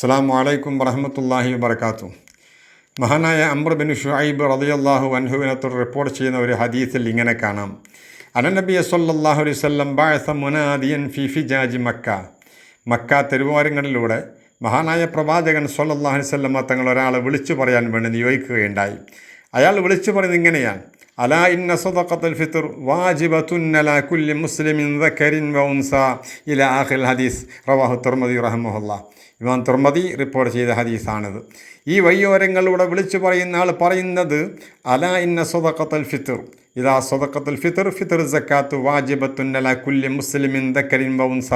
അസ്സാം വലൈക്കും വറഹമത്തല്ലാഹി വബർക്കാത്തു മഹാനായ അംബർ ബിൻ ഷുഹൈബ് റളിയല്ലാഹു അൻഹുവിനത്തോട് റിപ്പോർട്ട് ചെയ്യുന്ന ഒരു ഹദീസിൽ ഇങ്ങനെ കാണാം. അനനബി സല്ലല്ലാഹു അലൈഹി വസല്ലം ബായസ മുനാദിയൻ ഫിഫി ജാജി മക്ക. മക്ക തെരുവാരങ്ങളിലൂടെ മഹാനായ പ്രവാചകൻ സല്ലല്ലാഹു അലൈഹി വസല്ലം തങ്ങൾ ഒരാളെ വിളിച്ചു പറയാൻ വേണ്ടി നിയോഗിക്കുകയുണ്ടായി. അയാൾ വിളിച്ചു പറയുന്നത് ഇങ്ങനെയാണ്. അലാ ഇന്ന സദഖത്തുൽ ഫിത്ർ വാജിബത്തുൻ അലാ കുല്ലി മുസ്ലിമിൻ ദക്കരിൻ വ ഉൻസ ഇല ആഖിൽ ഹദീസ്. റവാഹു തർമദി റഹ്മഹുല്ലാ. ഇമാൻ തർമദി റിപ്പോർട്ട് ചെയ്ത ഹദീസാണിത്. ഈ വയ്യോരങ്ങളിലൂടെ വിളിച്ചു പറയുന്ന ആൾ പറയുന്നത് അലാ ഇന്ന സദഖത്തുൽ ഫിത്ർ ഇതാ സ്വതക്കത്തുൽ ഫിത്തർ ഫിത്തർ സക്കാത്ത് വാജിബത്തുൻ കുല്യ മുസ്ലിമിൻ ദക്കരിൻ വൗൻസ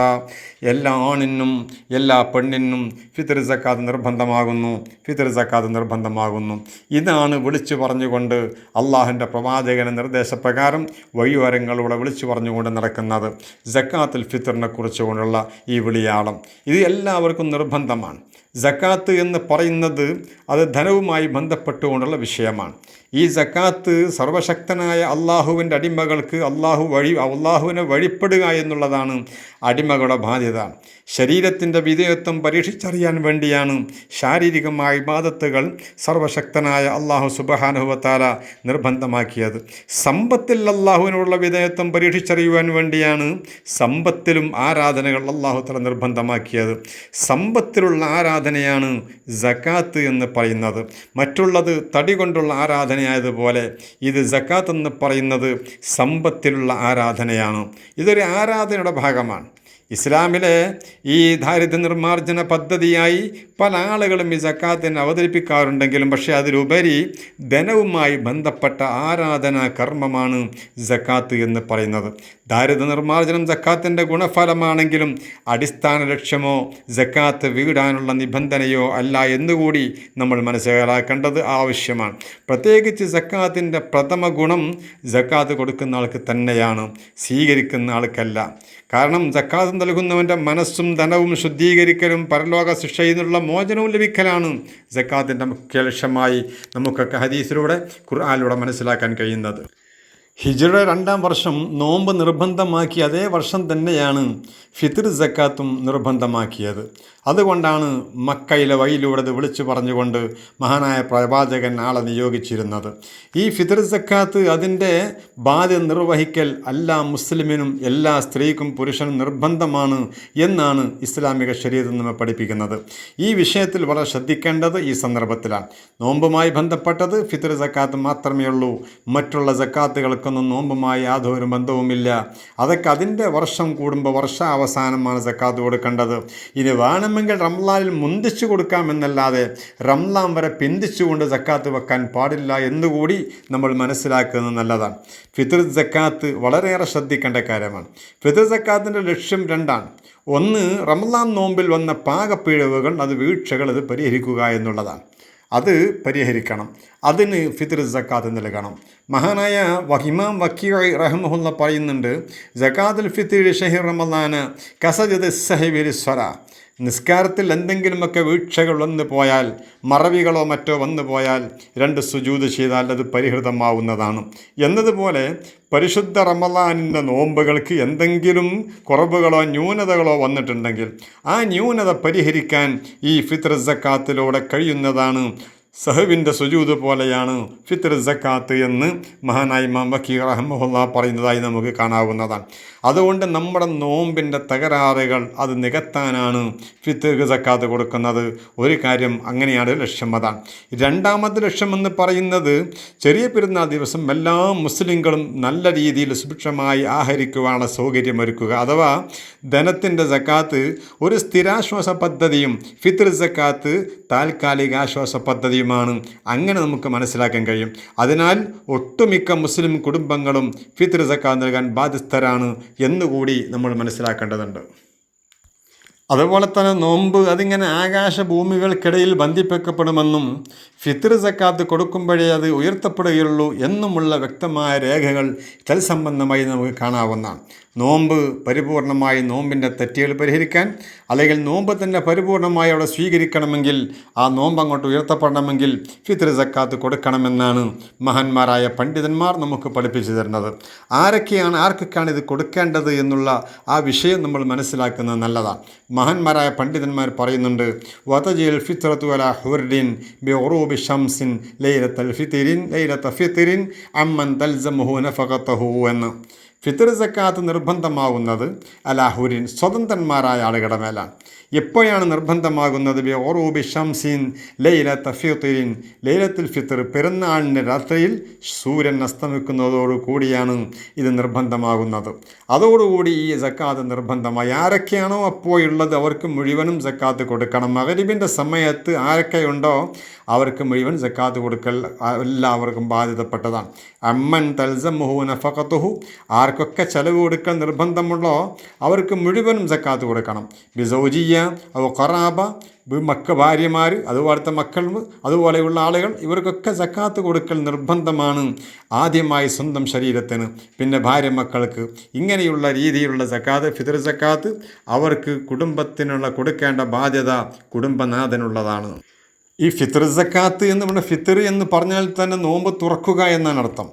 എല്ലാ ആണിനും എല്ലാ പെണ്ണിനും ഫിത്തർ സക്കാത്ത് നിർബന്ധമാകുന്നു ഫിത്തർ സക്കാത്ത് നിർബന്ധമാകുന്നു. ഇതാണ് വിളിച്ചു പറഞ്ഞുകൊണ്ട് അള്ളാഹിന്റെ പ്രവാചകന നിർദ്ദേശപ്രകാരം വഴിയോരങ്ങളിലൂടെ വിളിച്ചു പറഞ്ഞുകൊണ്ട് നടക്കുന്നത്. ജക്കാത്തുൽ ഫിത്തറിനെ കുറിച്ചുകൊണ്ടുള്ള ഈ വിളിയാളം. ഇത് എല്ലാവർക്കും നിർബന്ധമാണ്. ജക്കാത്ത് എന്ന് പറയുന്നത് അത് ധനവുമായി ബന്ധപ്പെട്ടുകൊണ്ടുള്ള വിഷയമാണ്. ഈ ജക്കാത്ത് സർവശക്തനായ അള്ളാഹുവിന്റെ അടിമകൾക്ക് അള്ളാഹു വഴി അള്ളാഹുവിനെ വഴിപ്പെടുക എന്നുള്ളതാണ് അടിമകളുടെ ബാധ്യത. ശരീരത്തിന്റെ വിധേയത്വം പരീക്ഷിച്ചറിയാൻ വേണ്ടിയാണ് ശാരീരികമായ ബാധത്തുകൾ സർവശക്തനായ അള്ളാഹു സുബഹാനുഭവത്താല നിർബന്ധമാക്കിയത്. സമ്പത്തിൽ അള്ളാഹുവിനോടുള്ള വിധേയത്വം പരീക്ഷിച്ചറിയുവാൻ വേണ്ടിയാണ് സമ്പത്തിലും ആരാധനകൾ അള്ളാഹു തല നിർബന്ധമാക്കിയത്. സമ്പത്തിലുള്ള ആരാധനയാണ് ജക്കാത്ത് എന്ന് പറയുന്നത്. മറ്റുള്ളത് തടി കൊണ്ടുള്ള ആരാധനയായതുപോലെ ഇത് ജക്കാത്ത് എന്ന് പറയുന്നത് സമ്പത്തിലുള്ള ആരാധനയാണ്. ഇതൊരു ആരാധനയുടെ ഭാഗമാണ്. ഇസ്ലാമിലെ ഈ ദാരിദ്ര്യ നിർമ്മാർജന പദ്ധതിയായി പല ആളുകളും ഈ ജക്കാത്തിനെ അവതരിപ്പിക്കാറുണ്ടെങ്കിലും പക്ഷേ അതിലുപരി ധനവുമായി ബന്ധപ്പെട്ട ആരാധനാ കർമ്മമാണ് ജക്കാത്ത് എന്ന് പറയുന്നത്. ദാരിദ്ര്യ നിർമ്മാർജനം ജക്കാത്തിന്റെ ഗുണഫലമാണെങ്കിലും അടിസ്ഥാന ലക്ഷ്യമോ ജക്കാത്ത് വീടാനുള്ള നിബന്ധനയോ അല്ല എന്നുകൂടി നമ്മൾ മനസ്സിലാക്കേണ്ടത് ആവശ്യമാണ്. പ്രത്യേകിച്ച് ജക്കാത്തിന്റെ പ്രഥമ ഗുണം ജക്കാത്ത് കൊടുക്കുന്ന ആൾക്ക് തന്നെയാണ് സ്വീകരിക്കുന്ന ആൾക്കല്ല. കാരണം ജക്കാത്ത് നൽകുന്നവന്റെ മനസ്സും ധനവും ശുദ്ധീകരിക്കലും പരലോക ശിക്ഷയിൽ നിന്നുള്ള മോചനവും ലഭിക്കലാണ്. ജക്കാത്തിന്റെ മുഖ്യ ലക്ഷ്യമായി നമുക്കൊക്കെ ഹദീസിലൂടെ ഖുർആാനിലൂടെ മനസ്സിലാക്കാൻ കഴിയുന്നത്. ഹിജറ രണ്ടാം വർഷം നോമ്പ് നിർബന്ധമാക്കി അതേ വർഷം തന്നെയാണ് ഫിത്തിർ ജക്കാത്തും നിർബന്ധമാക്കിയത്. അതുകൊണ്ടാണ് മക്കയിലെ വയിലൂടെ വിളിച്ചു പറഞ്ഞുകൊണ്ട് മഹാനായ പ്രവാചകൻ ആളെ നിയോഗിച്ചിരുന്നത്. ഈ ഫിതർ സക്കാത്ത് അതിന്റെ ബാധ്യത നിർവഹിക്കൽ എല്ലാ മുസ്ലിമിനും എല്ലാ സ്ത്രീക്കും പുരുഷനും നിർബന്ധമാണ് എന്നാണ് ഇസ്ലാമിക ശരീരത്തിൽ നമ്മെ പഠിപ്പിക്കുന്നത്. ഈ വിഷയത്തിൽ വളരെ ശ്രദ്ധിക്കേണ്ടത് ഈ സന്ദർഭത്തിലാണ്. നോമ്പുമായി ബന്ധപ്പെട്ടത് ഫിത്തർ സക്കാത്ത് മാത്രമേ ഉള്ളൂ. മറ്റുള്ള സക്കാത്തുകൾക്കൊന്നും നോമ്പുമായി യാതൊരു ബന്ധവുമില്ല. അതൊക്കെ അതിന്റെ വർഷം കൂടുമ്പോൾ വർഷാവസാനമാണ് സക്കാത്ത് കൊടുക്കേണ്ടത്. ഇനി വേണമെങ്കിൽ റംലാനിൽ മുന്തിച്ചു കൊടുക്കാമെന്നല്ലാതെ റംലാൻ വരെ പിന്തിച്ചുകൊണ്ട് ജക്കാത്ത് വെക്കാൻ പാടില്ല എന്നുകൂടി നമ്മൾ മനസ്സിലാക്കുന്നത് നല്ലതാണ്. ഫിത്തർ ജക്കാത്ത് വളരെയേറെ ശ്രദ്ധിക്കേണ്ട കാര്യമാണ്. ഫിത്ർ ജക്കാത്തിന്റെ ലക്ഷ്യം രണ്ടാണ്. ഒന്ന് റംലാൻ നോമ്പിൽ വന്ന പാകപ്പിഴവുകൾ അത് വീഴ്ചകൾ അത് പരിഹരിക്കുക എന്നുള്ളതാണ്. അത് പരിഹരിക്കണം. അതിന് ഫിത്ർ ജക്കാത്ത് നൽകണം. മഹാനായ വഹിമാം വക്കീർ റഹ്മുല്ല പറയുന്നുണ്ട് ജക്കാത്തുൽ ഫിത്തിർ ഷഹിർ റമദാന് കസജിദ് സഹിബിരി സ്വര നിസ്കാരത്തിൽ എന്തെങ്കിലുമൊക്കെ വീഴ്ചകൾ വന്നു പോയാൽ മറവികളോ മറ്റോ വന്നു പോയാൽ രണ്ട് സുജൂത് ചെയ്താൽ അത് പരിഹൃതമാവുന്നതാണ്. എന്നതുപോലെ പരിശുദ്ധ റമലാനിന്റെ നോമ്പുകൾക്ക് എന്തെങ്കിലും കുറവുകളോ ന്യൂനതകളോ വന്നിട്ടുണ്ടെങ്കിൽ ആ ന്യൂനത പരിഹരിക്കാൻ ഈ ഫിത്ർ ജക്കാത്തിലൂടെ കഴിയുന്നതാണ് സഹവിന്റെ സുജൂത് പോലെയാണ് ഫിത്തർ സക്കാത്ത് എന്ന് മഹാനായി ഇമാം വക്കീർ അഹമ്മഹുല്ല പറയുന്നതായി നമുക്ക് കാണാവുന്നതാണ്. അതുകൊണ്ട് നമ്മുടെ നോമ്പിന്റെ തകരാറുകൾ അത് നികത്താനാണ് ഫിത്തർ സക്കാത്ത് കൊടുക്കുന്നത്. ഒരു കാര്യം അങ്ങനെയാണ് ലക്ഷ്യം അതാണ്. രണ്ടാമത്തെ ലക്ഷ്യം എന്ന് പറയുന്നത് ചെറിയ പെരുന്നാൾ ദിവസം എല്ലാ മുസ്ലിങ്ങളും നല്ല രീതിയിൽ സുഭിക്ഷമായി ആഹരിക്കുവാനുള്ള സൗകര്യമൊരുക്കുക അഥവാ ധനത്തിന്റെ സക്കാത്ത് ഒരു സ്ഥിരാശ്വാസ പദ്ധതിയും ഫിത്തർ സക്കാത്ത് താൽക്കാലിക ആശ്വാസ പദ്ധതിയും കാര്യമാണ് അങ്ങനെ നമുക്ക് മനസ്സിലാക്കാൻ കഴിയും. അതിനാൽ ഒട്ടുമിക്ക മുസ്ലിം കുടുംബങ്ങളും ഫിത്ർ സക്കാത്ത് നൽകാൻ ബാധ്യസ്ഥരാണ് എന്നുകൂടി നമ്മൾ മനസ്സിലാക്കേണ്ടതുണ്ട്. അതുപോലെ തന്നെ നോമ്പ് അതിങ്ങനെ ആകാശഭൂമികൾക്കിടയിൽ ബന്ധിപ്പിക്കപ്പെടുമെന്നും ഫിത്ർ സക്കാത്ത് കൊടുക്കുമ്പോഴേ അത് ഉയർത്തപ്പെടുകയുള്ളൂ എന്നുമുള്ള വ്യക്തമായ രേഖകൾ തൽസംബന്ധമായി നമുക്ക് കാണാവുന്നതാണ്. നോമ്പ് പരിപൂർണമായി നോമ്പിന്റെ തെറ്റുകൾ പരിഹരിക്കാൻ അല്ലെങ്കിൽ നോമ്പ് തന്നെ പരിപൂർണമായി അവിടെ സ്വീകരിക്കണമെങ്കിൽ ആ നോമ്പ് അങ്ങോട്ട് ഉയർത്തപ്പെടണമെങ്കിൽ ഫിത്ർ സക്കാത്ത് കൊടുക്കണമെന്നാണ് മഹാന്മാരായ പണ്ഡിതന്മാർ നമുക്ക് പഠിപ്പിച്ചു തരുന്നത്. ആരൊക്കെയാണ് ആർക്കൊക്കെയാണ് ഇത് കൊടുക്കേണ്ടത് എന്നുള്ള ആ വിഷയം നമ്മൾ മനസ്സിലാക്കുന്നത് നല്ലതാണ്. മഹാന്മാരായ പണ്ഡിതന്മാർ പറയുന്നുണ്ട് വതജിൽ ഫിത്രത്തു അല ഹുർഡിൻ ബി ഒറൂബി ഷംസിൻ ലൈലത്തൽ ഫിത്തിരിൻ ലൈലത്ത ഫിത്തിരിൻ അമ്മൻ തൽസമുഹു നഫകത്തഹു എന്ന്. ഫിത്തർ സക്കാത്ത് നിർബന്ധമാകുന്നത് അലാഹുരിൻ സ്വതന്ത്രന്മാരായ ആളുകളുടെ മേലാണ്. എപ്പോഴാണ് നിർബന്ധമാകുന്നത്? ബി ഓറൂബി ഷംസീൻ ലൈല തഫീത്തുരിൻ ലൈലത്തുൽ ഫിത്തർ പെരുന്നാളിന്റെ രാത്രിയിൽ സൂര്യൻ അസ്തമിക്കുന്നതോടു കൂടിയാണ് ഇത് നിർബന്ധമാകുന്നത്. അതോടുകൂടി ഈ സക്കാത്ത് നിർബന്ധമായി. ആരൊക്കെയാണോ അപ്പോഴുള്ളത് അവർക്ക് മുഴുവനും സക്കാത്ത് കൊടുക്കണം. മകരിബിന്റെ സമയത്ത് ആരൊക്കെയുണ്ടോ അവർക്ക് മുഴുവൻ സക്കാത്ത് കൊടുക്കൽ എല്ലാവർക്കും ബാധ്യതപ്പെട്ടതാണ്. അമ്മൻ തൽസമുഹു നഫഖത്തുഹു ആർക്കൊക്കെ ചെലവ് കൊടുക്കാൻ നിർബന്ധമുള്ളോ അവർക്ക് മുഴുവനും സക്കാത്ത് കൊടുക്കണം. ബിസൗജിയ അവ ഖറാബ മക്ക ഭാര്യമാർ അതുപോലത്തെ മക്കൾ അതുപോലെയുള്ള ആളുകൾ ഇവർക്കൊക്കെ സക്കാത്ത് കൊടുക്കൽ നിർബന്ധമാണ്. ആദ്യമായി സ്വന്തം ശരീരത്തിന് പിന്നെ ഭാര്യ മക്കൾക്ക്. ഇങ്ങനെയുള്ള രീതിയിലുള്ള സക്കാത്ത് ഫിതർ സക്കാത്ത് അവർക്ക് കുടുംബത്തിനുള്ള കൊടുക്കേണ്ട ബാധ്യത കുടുംബനാഥനുള്ളതാണ്. ഈ ഫിത്തർ സക്കാത്ത് എന്ന് പറഞ്ഞാൽ ഫിത്തർ എന്ന് പറഞ്ഞാൽ തന്നെ നോമ്പ് തുറക്കുക എന്നാണ് അർത്ഥം.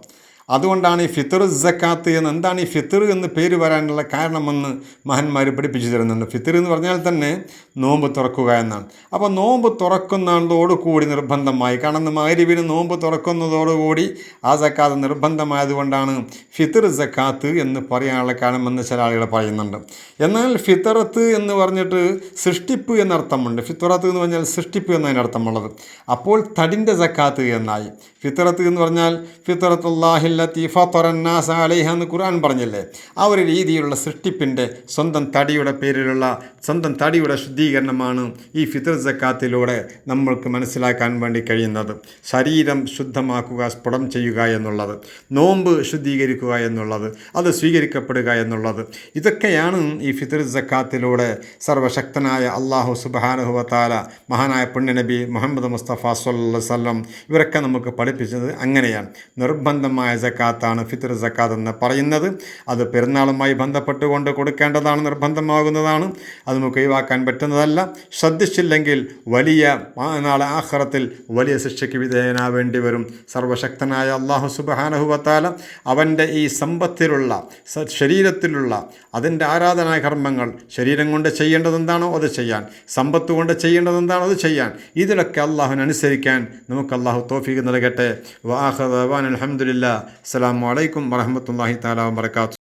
അതുകൊണ്ടാണ് ഈ ഫിത്തർ ജക്കാത്ത് എന്ന് എന്താണ് ഈ ഫിത്തർ എന്ന് പേര് വരാനുള്ള കാരണമെന്ന് മഹന്മാർ പഠിപ്പിച്ചു തരുന്നുണ്ട്. ഫിത്തർ എന്ന് പറഞ്ഞാൽ തന്നെ നോമ്പ് തുറക്കുക എന്നാണ്. അപ്പോൾ നോമ്പ് തുറക്കുന്നതോടുകൂടി നിർബന്ധമായി കാരണം മകരിവിന് നോമ്പ് തുറക്കുന്നതോടുകൂടി ആ സക്കാത്ത് നിർബന്ധമായതുകൊണ്ടാണ് ഫിത്തർ ജക്കാത്ത് എന്ന് പറയാനുള്ള കാരണമെന്ന് ചില ആളുകൾ പറയുന്നുണ്ട്. എന്നാൽ ഫിത്തറത്ത് എന്ന് പറഞ്ഞിട്ട് സൃഷ്ടിപ്പ് എന്നർത്ഥമുണ്ട്. ഫിത്തറത്ത് എന്ന് പറഞ്ഞാൽ സൃഷ്ടിപ്പ് എന്നതിന് അർത്ഥമുള്ളത് അപ്പോൾ തടിന്റെ ജക്കാത്ത് എന്നായി. ഫിത്തറത്ത് എന്ന് പറഞ്ഞാൽ ഫിത്തറത്തുല്ലാഹിൽ ലത്തീഫ നാസ അലൈഹ എന്ന് ഖുർആൻ പറഞ്ഞല്ലേ? ആ ഒരു രീതിയിലുള്ള സൃഷ്ടിപ്പിന്റെ സ്വന്തം തടിയുടെ പേരിലുള്ള സ്വന്തം തടിയുടെ ശുദ്ധീകരണമാണ് ഈ ഫിത്തർ ജക്കാത്തിലൂടെ നമ്മൾക്ക് മനസ്സിലാക്കാൻ വേണ്ടി കഴിയുന്നത്. ശരീരം ശുദ്ധമാക്കുക സ്ഫുടം ചെയ്യുക എന്നുള്ളത് നോമ്പ് ശുദ്ധീകരിക്കുക എന്നുള്ളത് അത് സ്വീകരിക്കപ്പെടുക എന്നുള്ളത്. ഇതൊക്കെയാണ് ഈ ഫിത്തർ ജക്കാത്തിലൂടെ സർവശക്തനായ അള്ളാഹു സുബാനുഹുവത്താല മഹാനായ പുണ്യനബി മുഹമ്മദ് മുസ്തഫ സല്ലം ഇവരൊക്കെ നമുക്ക് പഠിപ്പിച്ചത് അങ്ങനെയാണ്. നിർബന്ധമായ സക്കാത്താണ് ഫിത്തർ സക്കാത്ത് എന്ന് പറയുന്നത്. അത് പെരുന്നാളുമായി ബന്ധപ്പെട്ടുകൊണ്ട് കൊടുക്കേണ്ടതാണ് നിർബന്ധമാകുന്നതാണ്. അത് നമുക്ക് ഒഴിവാക്കാൻ പറ്റുന്നതല്ല. ശ്രദ്ധിച്ചില്ലെങ്കിൽ വലിയ നാളെ ആഹ്റത്തിൽ വലിയ ശിക്ഷയ്ക്ക് വിധേയനാവേണ്ടി വരും. സർവശക്തനായ അള്ളാഹു സുബാനഹുവത്താല അവന്റെ ഈ സമ്പത്തിലുള്ള ശരീരത്തിലുള്ള അതിന്റെ ആരാധനാ കർമ്മങ്ങൾ ശരീരം കൊണ്ട് ചെയ്യേണ്ടത് എന്താണോ അത് ചെയ്യാൻ സമ്പത്ത് കൊണ്ട് ചെയ്യേണ്ടത് എന്താണോ അത് ചെയ്യാൻ ഇതിലൊക്കെ അള്ളാഹുവിനനുസരിക്കാൻ നമുക്ക് അള്ളാഹു തോഫിക്ക് നൽകട്ടെ. വാഹദ് അലഹമുല്ല അസ്സാം വലൈക്കും വറഹമത്തല്ലാഹി താലാ വാബർക്കാത്തു